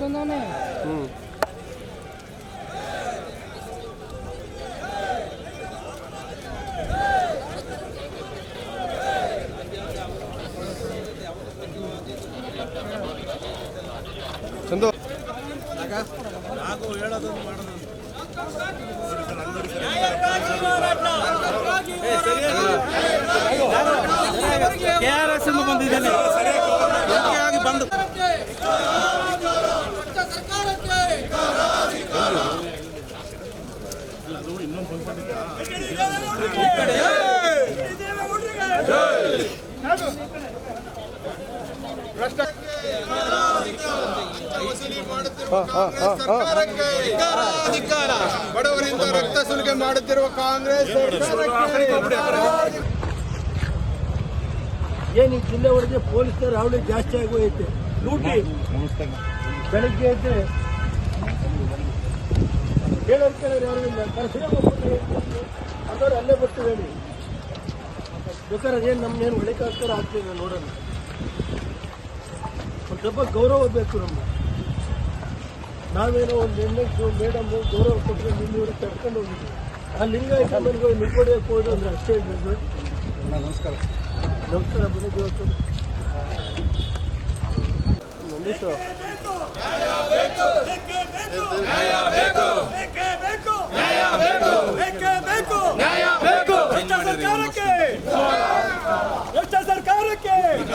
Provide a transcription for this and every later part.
ಬಂದವನೆ ಹ್ಞೂ Chandu. K R S ಬಂದಿದ್ದಾನೆ. ಬಂದು. ಅಧಿಕಾರ ಬಡವರಿಂದ ರಕ್ತ ಸುಲಿಗೆ ಮಾಡುತ್ತಿರುವ ಕಾಂಗ್ರೆಸ್ ಏನು ಈ ಜಿಲ್ಲೆ ಒಳಗೆ ಪೊಲೀಸರ ಜಾಸ್ತಿ ಆಗೋಯ್ತೆ ಲೂಟಿ. ಬೆಳಗ್ಗೆ ಎದ್ದೆ ಹೇಳೋರ್ ಕೇಳೋರು ಯಾರು ಅದವ್ರು ಅಲ್ಲೇ ಬರ್ತೀವಿ ಹೇಳಿ. ಬೇಕಾದ್ರೆ ಅದೇನು ನಮ್ಮನ್ನೇನು ಒಳಿಕಾಗ್ತಾರ ಆಗ್ತೀವಿ ನೋಡೋಣ. ಒಂದು ಸ್ವಲ್ಪ ಗೌರವ ಬೇಕು ನಮ್ಗೆ. ನಾವೇನೋ ಒಂದು ಹೆಣ್ಣು ಮೇಡಮ್ ಗೌರವ ಕೊಟ್ಟರೆ ನಿನ್ನೂರು ಕರ್ಕೊಂಡು ಹೋಗಿದ್ವಿ ಆ ಲಿಂಗಾಯತ ಮನೆಗೆ ನಿಲ್ಕೊಡಿಯಕ್ಕೆ ಹೋದ್ರು ಅಂದ್ರೆ ಅಷ್ಟೇ ಇದ್ದು ನಮಸ್ಕಾರ. ನಮಸ್ಕಾರ ಬೆಳಿಗ್ಗೆ ಹೊತ್ತು ನಂದೀಶು ರೈತ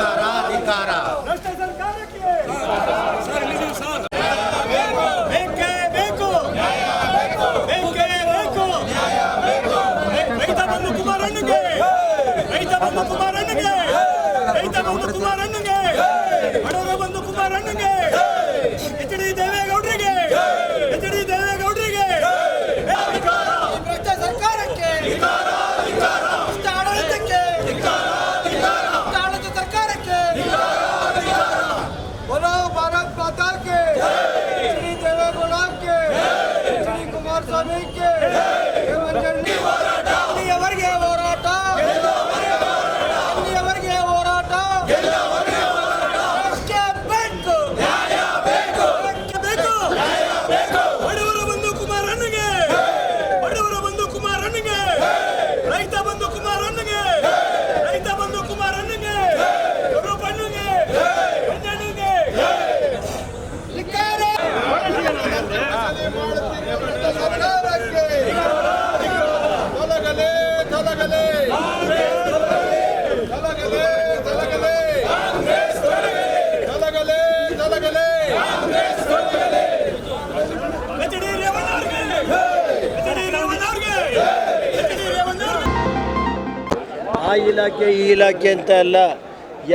ಇಲಾಖೆ, ಈ ಇಲಾಖೆ ಅಂತ ಅಲ್ಲ,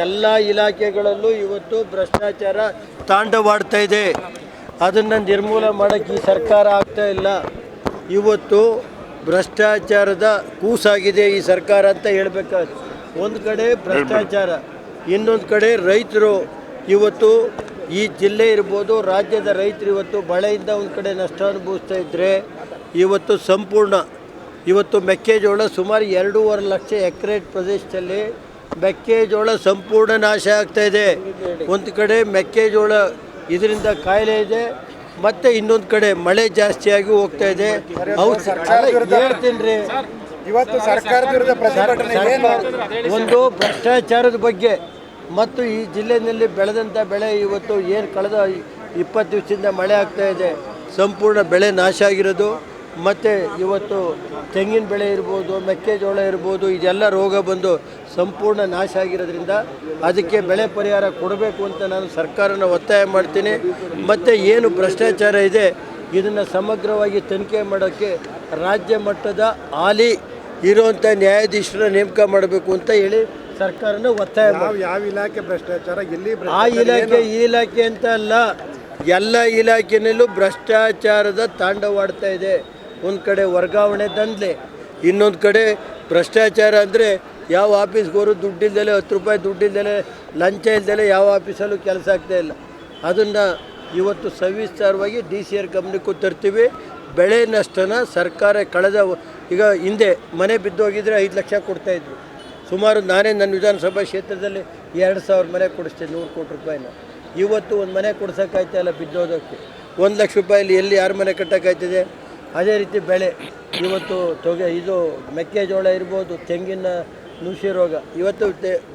ಎಲ್ಲ ಇಲಾಖೆಗಳಲ್ಲೂ ಇವತ್ತು ಭ್ರಷ್ಟಾಚಾರ ತಾಂಡವಾಡ್ತಾ ಇದೆ. ಅದನ್ನು ನಿರ್ಮೂಲ ಮಾಡೋಕ್ಕೆ ಈ ಸರ್ಕಾರ ಆಗ್ತಾ ಇಲ್ಲ. ಇವತ್ತು ಭ್ರಷ್ಟಾಚಾರದ ಕೂಸಾಗಿದೆ ಈ ಸರ್ಕಾರ ಅಂತ ಹೇಳಬೇಕಾದ್ರೆ ಒಂದು ಕಡೆ ಭ್ರಷ್ಟಾಚಾರ, ಇನ್ನೊಂದು ಕಡೆ ರೈತರು. ಇವತ್ತು ಈ ಜಿಲ್ಲೆ ಇರ್ಬೋದು, ರಾಜ್ಯದ ರೈತರು ಇವತ್ತು ಮಳೆಯಿಂದ ಒಂದು ಕಡೆ ನಷ್ಟ ಅನುಭವಿಸ್ತಾ ಇದ್ದರೆ ಇವತ್ತು ಸಂಪೂರ್ಣ ಇವತ್ತು ಮೆಕ್ಕೆಜೋಳ ಸುಮಾರು ಎರಡೂವರೆ ಲಕ್ಷ ಎಕರೆ ಪ್ರದೇಶದಲ್ಲಿ ಮೆಕ್ಕೆಜೋಳ ಸಂಪೂರ್ಣ ನಾಶ ಆಗ್ತಾ ಇದೆ. ಒಂದು ಕಡೆ ಮೆಕ್ಕೆಜೋಳ ಇದರಿಂದ ಕಾಯಿಲೆ ಇದೆ ಮತ್ತು ಇನ್ನೊಂದು ಕಡೆ ಮಳೆ ಜಾಸ್ತಿಯಾಗಿ ಹೋಗ್ತಾ ಇದೆ. ಹೇಳ್ತೀನಿ ಇವತ್ತು ಸರ್ಕಾರದ ವಿರುದ್ಧ ಒಂದು ಭ್ರಷ್ಟಾಚಾರದ ಬಗ್ಗೆ ಮತ್ತು ಈ ಜಿಲ್ಲೆಯಲ್ಲಿ ಬೆಳೆದಂಥ ಬೆಳೆ ಇವತ್ತು ಏನು ಕಳೆದ ಇಪ್ಪತ್ತು ದಿವಸದಿಂದ ಮಳೆ ಆಗ್ತಾ ಇದೆ. ಸಂಪೂರ್ಣ ಬೆಳೆ ನಾಶ ಆಗಿರೋದು. ಮತ್ತು ಇವತ್ತು ತೆಂಗಿನ ಬೆಳೆ ಇರ್ಬೋದು ಮೆಕ್ಕೆಜೋಳ ಇರ್ಬೋದು ಇದೆಲ್ಲ ರೋಗ ಬಂದು ಸಂಪೂರ್ಣ ನಾಶ ಆಗಿರೋದ್ರಿಂದ ಅದಕ್ಕೆ ಬೆಳೆ ಪರಿಹಾರ ಕೊಡಬೇಕು ಅಂತ ನಾನು ಸರ್ಕಾರನ ಒತ್ತಾಯ ಮಾಡ್ತೀನಿ. ಮತ್ತು ಏನು ಭ್ರಷ್ಟಾಚಾರ ಇದೆ ಇದನ್ನು ಸಮಗ್ರವಾಗಿ ತನಿಖೆ ಮಾಡೋಕ್ಕೆ ರಾಜ್ಯ ಮಟ್ಟದ ಹಾಲಿ ಇರುವಂಥ ನ್ಯಾಯಾಧೀಶರ ನೇಮಕ ಮಾಡಬೇಕು ಅಂತ ಹೇಳಿ ಸರ್ಕಾರನ ಒತ್ತಾಯ ಯಾವ ಮಾಡಿ ಯಾವ ಇಲಾಖೆ ಭ್ರಷ್ಟಾಚಾರ ಎಲ್ಲಿ ಆ ಇಲಾಖೆ ಈ ಇಲಾಖೆ ಅಂತ ಅಲ್ಲ ಎಲ್ಲ ಇಲಾಖೆಯಲ್ಲೂ ಭ್ರಷ್ಟಾಚಾರದ ತಾಂಡವಾಡ್ತಾ ಇದೆ. ಒಂದು ಕಡೆ ವರ್ಗಾವಣೆ ದಂಧೆ, ಇನ್ನೊಂದು ಕಡೆ ಭ್ರಷ್ಟಾಚಾರ ಅಂದರೆ ಯಾವ ಆಫೀಸ್ಗೆ ಹೋದ್ರು ದುಡ್ಡಿಲ್ದಲೆ ಹತ್ತು ರೂಪಾಯಿ ದುಡ್ಡಿಲ್ದಲೆ ಲಂಚ ಇಲ್ದಲೆ ಯಾವ ಆಫೀಸಲ್ಲೂ ಕೆಲಸ ಆಗ್ತಾ ಇಲ್ಲ. ಅದನ್ನು ಇವತ್ತು ಸವಿಸ್ತಾರವಾಗಿ ಡಿ ಸಿ ಆರ್ ಗಮನಕ್ಕೂ ತರ್ತೀವಿ. ಬೆಳೆ ನಷ್ಟನ ಸರ್ಕಾರ ಕಳೆದ ಈಗ ಹಿಂದೆ ಮನೆ ಬಿದ್ದೋಗಿದ್ರೆ ಐದು ಲಕ್ಷ ಕೊಡ್ತಾಯಿದ್ರು ಸುಮಾರು ನಾನೇ ನನ್ನ ವಿಧಾನಸಭಾ ಕ್ಷೇತ್ರದಲ್ಲಿ ಎರಡು ಸಾವಿರ ಮನೆ ಕೊಡಿಸ್ತೇನೆ, ನೂರು ಕೋಟಿ ರೂಪಾಯಿನ. ಇವತ್ತು ಒಂದು ಮನೆ ಕೊಡ್ಸೋಕ್ಕಾಯ್ತಾ ಇಲ್ಲ ಬಿದ್ದೋದಕ್ಕೆ. ಒಂದು ಲಕ್ಷ ರೂಪಾಯಲ್ಲಿ ಎಲ್ಲಿ ಯಾರ ಮನೆ ಕಟ್ಟೋಕ್ಕಾಯ್ತದೆ? ಅದೇ ರೀತಿ ಬೆಳೆ. ಇವತ್ತು ತೊಗೆ, ಇದು ಮೆಕ್ಕೆಜೋಳ ಇರ್ಬೋದು, ತೆಂಗಿನ ನುಸಿ ರೋಗ. ಇವತ್ತು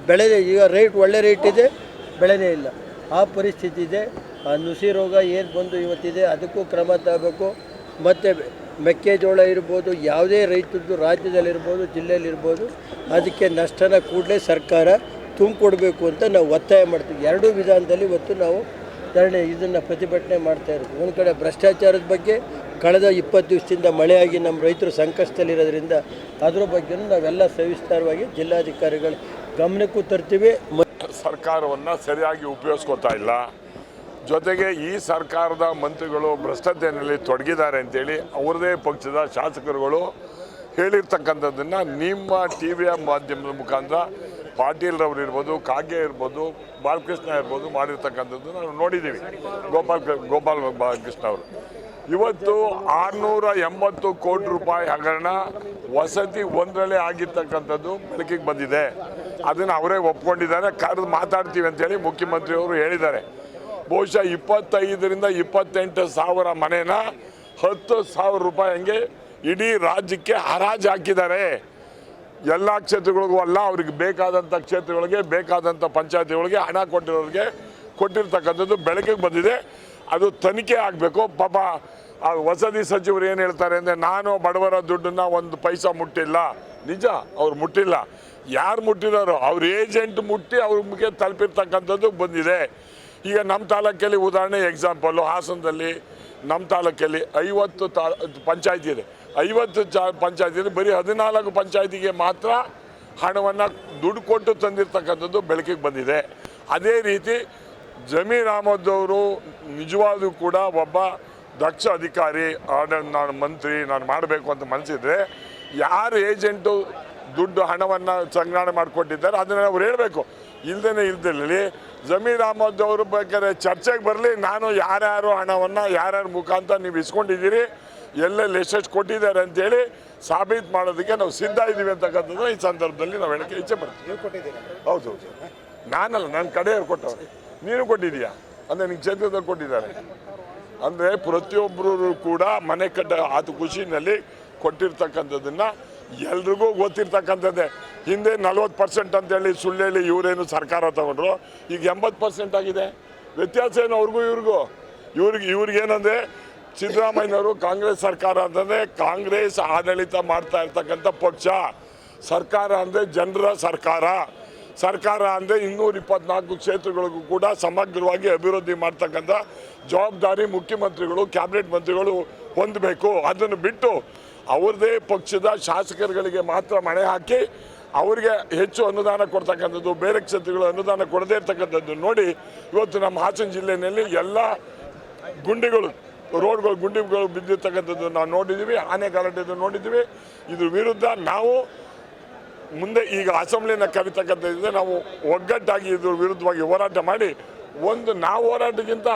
ಬೆಳೆ ಈಗ ರೇಟ್ ಒಳ್ಳೆ ರೇಟ್ ಇದೆ, ಬೆಳೆನೇ ಇಲ್ಲ. ಆ ಪರಿಸ್ಥಿತಿ ಇದೆ. ಆ ನುಸಿ ರೋಗ ಏನು ಬಂದು ಇವತ್ತಿದೆ, ಅದಕ್ಕೂ ಕ್ರಮ ತಗೋಬೇಕು. ಮತ್ತು ಮೆಕ್ಕೆಜೋಳ ಇರ್ಬೋದು, ಯಾವುದೇ ರೈತರದ್ದು ರಾಜ್ಯದಲ್ಲಿರ್ಬೋದು, ಜಿಲ್ಲೆಯಲ್ಲಿರ್ಬೋದು, ಅದಕ್ಕೆ ನಷ್ಟನ ಕೂಡಲೇ ಸರ್ಕಾರ ತುಂಬಿಕೊಡ್ಬೇಕು ಅಂತ ನಾವು ಒತ್ತಾಯ ಮಾಡ್ತೀವಿ. ಎರಡೂ ವಿಧಾನದಲ್ಲಿ ಇವತ್ತು ನಾವು ಧರಣಿ, ಇದನ್ನು ಪ್ರತಿಭಟನೆ ಮಾಡ್ತಾ ಇರೋದು. ಒಂದು ಕಡೆ ಭ್ರಷ್ಟಾಚಾರದ ಬಗ್ಗೆ ಕಳೆದ ಇಪ್ಪತ್ತು ದಿವಸದಿಂದ ಮಳೆಯಾಗಿ ನಮ್ಮ ರೈತರು ಸಂಕಷ್ಟದಲ್ಲಿರೋದ್ರಿಂದ ಅದರ ಬಗ್ಗೆ ನಾವೆಲ್ಲ ಸವಿಸ್ತಾರವಾಗಿ ಜಿಲ್ಲಾಧಿಕಾರಿಗಳು ಗಮನಕ್ಕೂ ತರ್ತೀವಿ. ಸರ್ಕಾರವನ್ನು ಸರಿಯಾಗಿ ಉಪಯೋಗಿಸ್ಕೋತಾ ಇಲ್ಲ. ಜೊತೆಗೆ ಈ ಸರ್ಕಾರದ ಮಂತ್ರಿಗಳು ಭ್ರಷ್ಟತೆಯಲ್ಲಿ ತೊಡಗಿದ್ದಾರೆ ಅಂತೇಳಿ ಅವರದೇ ಪಕ್ಷದ ಶಾಸಕರುಗಳು ಹೇಳಿರ್ತಕ್ಕಂಥದ್ದನ್ನು ನಿಮ್ಮ ಟಿ ವಿಯ ಮಾಧ್ಯಮದ ಮುಖಾಂತರ ಪಾಟೀಲ್ರವ್ರು ಇರ್ಬೋದು, ಕಾಗೆ ಇರ್ಬೋದು, ಬಾಲಕೃಷ್ಣ ಇರ್ಬೋದು ಮಾಡಿರ್ತಕ್ಕಂಥದ್ದು ನಾವು ನೋಡಿದ್ದೀವಿ. ಗೋಪಾಲ್ ಗೋಪಾಲ್ ಬಾಲಕೃಷ್ಣ ಅವರು. ಇವತ್ತು ಆರುನೂರ ಎಂಬತ್ತು ಕೋಟಿ ರೂಪಾಯಿ ಹಗರಣ ವಸತಿ ಒಂದರಲ್ಲೇ ಆಗಿರ್ತಕ್ಕಂಥದ್ದು ಬೆಳಕಿಗೆ ಬಂದಿದೆ. ಅದನ್ನು ಅವರೇ ಒಪ್ಕೊಂಡಿದ್ದಾರೆ. ಕರೆದು ಮಾತಾಡ್ತೀವಿ ಅಂತೇಳಿ ಮುಖ್ಯಮಂತ್ರಿಯವರು ಹೇಳಿದ್ದಾರೆ. ಬಹುಶಃ ಇಪ್ಪತ್ತೈದರಿಂದ ಇಪ್ಪತ್ತೆಂಟು ಸಾವಿರ ಮನೇನ ಹತ್ತು ಸಾವಿರ ರೂಪಾಯಿ ಹಂಗೆ ಇಡೀ ರಾಜ್ಯಕ್ಕೆ ಹರಾಜು ಹಾಕಿದ್ದಾರೆ. ಎಲ್ಲ ಕ್ಷೇತ್ರಗಳಿಗೂ ಅಲ್ಲ, ಅವ್ರಿಗೆ ಬೇಕಾದಂಥ ಕ್ಷೇತ್ರಗಳಿಗೆ, ಬೇಕಾದಂಥ ಪಂಚಾಯತಿಗಳಿಗೆ ಹಣ ಕೊಟ್ಟಿರೋರಿಗೆ ಕೊಟ್ಟಿರ್ತಕ್ಕಂಥದ್ದು ಬೆಳಕಿಗೆ ಬಂದಿದೆ. ಅದು ತನಿಖೆ ಆಗಬೇಕು. ಪಾಪ, ಆ ವಸತಿ ಸಚಿವರು ಏನು ಹೇಳ್ತಾರೆ ಅಂದರೆ, ನಾನು ಬಡವರ ದುಡ್ಡನ್ನ ಒಂದು ಪೈಸ ಮುಟ್ಟಿಲ್ಲ. ನಿಜ, ಅವ್ರು ಮುಟ್ಟಿಲ್ಲ. ಯಾರು ಮುಟ್ಟಿದಾರೋ, ಅವ್ರ ಏಜೆಂಟ್ ಮುಟ್ಟಿ ಅವ್ರಿಗೆ ತಲುಪಿರ್ತಕ್ಕಂಥದ್ದು ಬಂದಿದೆ. ಈಗ ನಮ್ಮ ತಾಲೂಕಲ್ಲಿ ಉದಾಹರಣೆ ಎಕ್ಸಾಂಪಲ್ಲು ಹಾಸನದಲ್ಲಿ ನಮ್ಮ ತಾಲೂಕಲ್ಲಿ ಐವತ್ತು ತಾ, ಪಂಚಾಯತಿ ಇದೆ. ಐವತ್ತು ಚ ಪಂಚಾಯತಿ ಬರೀ ಹದಿನಾಲ್ಕು ಪಂಚಾಯತಿಗೆ ಮಾತ್ರ ಹಣವನ್ನು ದುಡ್ಡು ಕೊಟ್ಟು ತಂದಿರ್ತಕ್ಕಂಥದ್ದು ಬೆಳಕಿಗೆ ಬಂದಿದೆ. ಅದೇ ರೀತಿ ಜಮೀರ್ ಅಹಮದ್ ಅವರು ನಿಜವಾಗ್ಲೂ ಕೂಡ ಒಬ್ಬ ದಕ್ಷ ಅಧಿಕಾರಿ. ಆಡಳಿತ ನಾನು ಮಂತ್ರಿ ನಾನು ಮಾಡಬೇಕು ಅಂತ ಮನಸ್ಸಿದ್ರೆ ಯಾರು ಏಜೆಂಟು ದುಡ್ಡು ಹಣವನ್ನು ಸಂಗ್ರಹಣೆ ಮಾಡಿಕೊಟ್ಟಿದ್ದಾರೆ ಅದನ್ನು ಅವ್ರು ಹೇಳಬೇಕು. ಇಲ್ದೇ ಇಲ್ದಲ್ಲಿ ಜಮೀರ್ ಅಹಮದ್ ಅವರು ಬೇಕಾದ್ರೆ ಚರ್ಚೆಗೆ ಬರಲಿ ನಾನು ಯಾರ್ಯಾರು ಹಣವನ್ನು ಯಾರ್ಯಾರ ಮುಖಾಂತರ ನೀವು ಇಸ್ಕೊಂಡಿದ್ದೀರಿ ಎಲ್ಲೆಲ್ಲಿ ಎಷ್ಟೆಷ್ಟು ಕೊಟ್ಟಿದ್ದಾರೆ ಅಂತೇಳಿ ಸಾಬೀತು ಮಾಡೋದಕ್ಕೆ ನಾವು ಸಿದ್ಧ ಇದ್ದೀವಿ ಅಂತಕ್ಕಂಥದ್ದು ಈ ಸಂದರ್ಭದಲ್ಲಿ ನಾವು ಹೇಳಕ್ಕೆ ಇಚ್ಛೆ ಪಡ್ತೀವಿ. ಹೌದು ನಾನಲ್ಲ ನನ್ನ ಕಡೆಯವ್ರು ಕೊಟ್ಟವ್ರು. ನೀನು ಕೊಟ್ಟಿದ್ದೀಯಾ? ಅಂದರೆ ನಿನ್ನ ಕ್ಷೇತ್ರದಲ್ಲಿ ಕೊಟ್ಟಿದ್ದಾರೆ. ಅಂದರೆ ಪ್ರತಿಯೊಬ್ಬರು ಕೂಡ ಮನೆ ಕಟ್ಟ ಆತ ಖುಷಿನಲ್ಲಿ ಕೊಟ್ಟಿರ್ತಕ್ಕಂಥದ್ದನ್ನ ಎಲ್ರಿಗೂ ಗೊತ್ತಿರ್ತಕ್ಕಂಥದ್ದೇ. ಹಿಂದೆ ನಲ್ವತ್ತು ಪರ್ಸೆಂಟ್ ಅಂತೇಳಿ ಸುಳ್ಳು ಹೇಳಿ ಇವರೇನು ಸರ್ಕಾರ ತಗೊಂಡ್ರು, ಈಗ ಎಂಬತ್ತು ಪರ್ಸೆಂಟ್ ಆಗಿದೆ. ವ್ಯತ್ಯಾಸ ಏನು ಅವ್ರಿಗೂ ಇವ್ರಿಗೂ? ಇವ್ರಿಗೆ, ಇವ್ರಿಗೇನಂದರೆ ಸಿದ್ದರಾಮಯ್ಯನವರು ಕಾಂಗ್ರೆಸ್ ಸರ್ಕಾರ ಅಂತಂದರೆ ಕಾಂಗ್ರೆಸ್ ಆಡಳಿತ ಮಾಡ್ತಾ ಇರ್ತಕ್ಕಂಥ ಪಕ್ಷ. ಸರ್ಕಾರ ಅಂದರೆ ಜನರ ಸರ್ಕಾರ. ಸರ್ಕಾರ ಅಂದರೆ ಇನ್ನೂರ ಇಪ್ಪತ್ನಾಲ್ಕು ಕ್ಷೇತ್ರಗಳಿಗೂ ಕೂಡ ಸಮಗ್ರವಾಗಿ ಅಭಿವೃದ್ಧಿ ಮಾಡ್ತಕ್ಕಂಥ ಜವಾಬ್ದಾರಿ ಮುಖ್ಯಮಂತ್ರಿಗಳು, ಕ್ಯಾಬಿನೆಟ್ ಮಂತ್ರಿಗಳು ಹೊಂದಬೇಕು. ಅದನ್ನು ಬಿಟ್ಟು ಅವ್ರದ್ದೇ ಪಕ್ಷದ ಶಾಸಕರುಗಳಿಗೆ ಮಾತ್ರ ಮಣೆ ಹಾಕಿ ಅವರಿಗೆ ಹೆಚ್ಚು ಅನುದಾನ ಕೊಡ್ತಕ್ಕಂಥದ್ದು, ಬೇರೆ ಕ್ಷೇತ್ರಗಳು ಅನುದಾನ ಕೊಡದೇ ಇರ್ತಕ್ಕಂಥದ್ದು ನೋಡಿ ಇವತ್ತು ನಮ್ಮ ಹಾಸನ ಜಿಲ್ಲೆಯಲ್ಲಿ ಎಲ್ಲ ಗುಂಡಿಗಳು, ರೋಡ್ಗಳು, ಗುಂಡಿಗಳು ಬಿದ್ದಿರ್ತಕ್ಕಂಥದ್ದು ನಾವು ನೋಡಿದ್ದೀವಿ ಆನೆ ಗಲಾಟೆದು ನೋಡಿದ್ದೀವಿ. ಇದ್ರ ವಿರುದ್ಧ ನಾವು ಮುಂದೆ ಈಗ ಅಸೆಂಬ್ಲಿನ ಕರಿತಕ್ಕಂಥದ್ದಿದೆ ನಾವು ಒಗ್ಗಟ್ಟಾಗಿ ಇದ್ರ ವಿರುದ್ಧವಾಗಿ ಹೋರಾಟ ಮಾಡಿ ಒಂದು ನಾವು ಹೋರಾಟಕ್ಕಿಂತ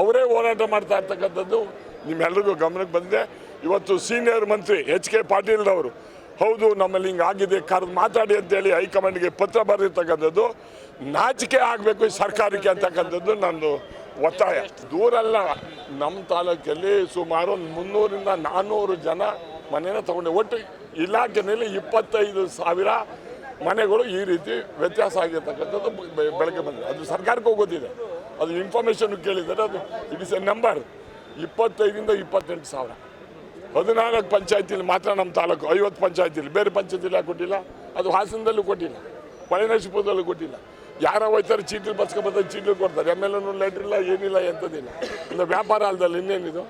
ಅವರೇ ಹೋರಾಟ ಮಾಡ್ತಾ ಇರ್ತಕ್ಕಂಥದ್ದು ನಿಮ್ಮೆಲ್ಲರಿಗೂ ಗಮನಕ್ಕೆ ಬಂದಿದೆ. ಇವತ್ತು ಸೀನಿಯರ್ ಮಂತ್ರಿ ಎಚ್ ಕೆ ಪಾಟೀಲ್ರವರು ಹೌದು, ನಮ್ಮಲ್ಲಿ ಹಿಂಗೆ ಆಗಿದೆ, ಕರೆದು ಮಾತಾಡಿ ಅಂತೇಳಿ ಹೈಕಮಾಂಡ್ಗೆ ಪತ್ರ ಬರೆದಿರ್ತಕ್ಕಂಥದ್ದು. ನಾಚಿಕೆ ಆಗಬೇಕು ಈ ಸರ್ಕಾರಕ್ಕೆ ಅಂತಕ್ಕಂಥದ್ದು ನಂದು ಒತ್ತಾಯ. ದೂರಲ್ಲ, ನಮ್ಮ ತಾಲೂಕಲ್ಲಿ ಸುಮಾರು ಮುನ್ನೂರಿಂದ ನಾನ್ನೂರು ಜನ ಮನೇನ ತಗೊಂಡೆ. ಒಟ್ಟು ಇಲಾಖೆಯಲ್ಲಿ ಇಪ್ಪತ್ತೈದು ಸಾವಿರ ಮನೆಗಳು ಈ ರೀತಿ ವ್ಯತ್ಯಾಸ ಆಗಿರ್ತಕ್ಕಂಥದ್ದು ಬೆಳಗ್ಗೆ ಬಂದಿದೆ. ಅದು ಸರ್ಕಾರಕ್ಕೆ ಗೊತ್ತಿದೆ ಅದು ಇನ್ಫಾರ್ಮೇಷನ್ ಕೇಳಿದರೆ ಅದು ಇಟ್ ಇಸ್ ಎ ನಂಬರ್ ಇಪ್ಪತ್ತೈದರಿಂದ ಇಪ್ಪತ್ತೆಂಟು ಸಾವಿರ. ಹದಿನಾಲ್ಕು ಪಂಚಾಯತಿಲಿ ಮಾತ್ರ ನಮ್ಮ ತಾಲೂಕು, ಐವತ್ತು ಪಂಚಾಯತಿಲಿ ಬೇರೆ ಪಂಚಾಯತಿಲಿ ಯಾಕೆ ಕೊಟ್ಟಿಲ್ಲ? ಅದು ಹಾಸನದಲ್ಲೂ ಕೊಟ್ಟಿಲ್ಲ. ಹೊಳೆನರಸೀಪುರದಲ್ಲೂ ಕೊಟ್ಟಿಲ್ಲ. ಯಾರೋ ಹೋಯ್ತಾರೆ, ಚೀಟಿ ಬರ್ಸ್ಕೊಬರ್ತಾರೆ ಚೀಟಿ ಕೊಡ್ತಾರೆ. ಎಂ ಎಲ್ ಎನು ಲೆಟ್ರ್ ಇಲ್ಲ, ಏನಿಲ್ಲ ಎಂಥದ್ದಿಲ್ಲ. ಇಲ್ಲ ವ್ಯಾಪಾರ ಅಲ್ದಲ್ಲಿ ಇನ್ನೇನಿದು?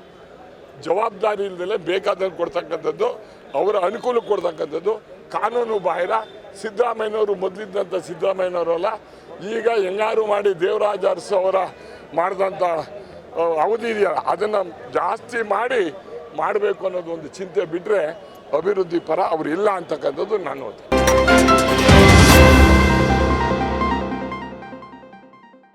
ಜವಾಬ್ದಾರಿ ಇಲ್ಲದೆ ಬೇಕಾದಂಗೆ ಕೊಡ್ತಕ್ಕಂಥದ್ದು, ಅವರ ಅನುಕೂಲ ಕೊಡ್ತಕ್ಕಂಥದ್ದು, ಕಾನೂನು ಬಾಹಿರ. ಸಿದ್ದರಾಮಯ್ಯನವರು ಮೊದಲಿದ್ದಂಥ ಸಿದ್ದರಾಮಯ್ಯನವರಲ್ಲ ಈಗ ಹೆಂಗಾರು ಮಾಡಿ ದೇವರಾಜ ಅರಸು ಅವರ ಮಾಡಿದಂಥ ಅವಧಿ ಇದೆಯಲ್ಲ, ಅದನ್ನು ಜಾಸ್ತಿ ಮಾಡಿ ಮಾಡಬೇಕು ಅನ್ನೋದು ಒಂದು ಚಿಂತೆ ಬಿಟ್ಟರೆ ಅಭಿವೃದ್ಧಿ ಪರ ಅವರು ಇಲ್ಲ ಅಂತಕ್ಕಂಥದ್ದು ನಾನು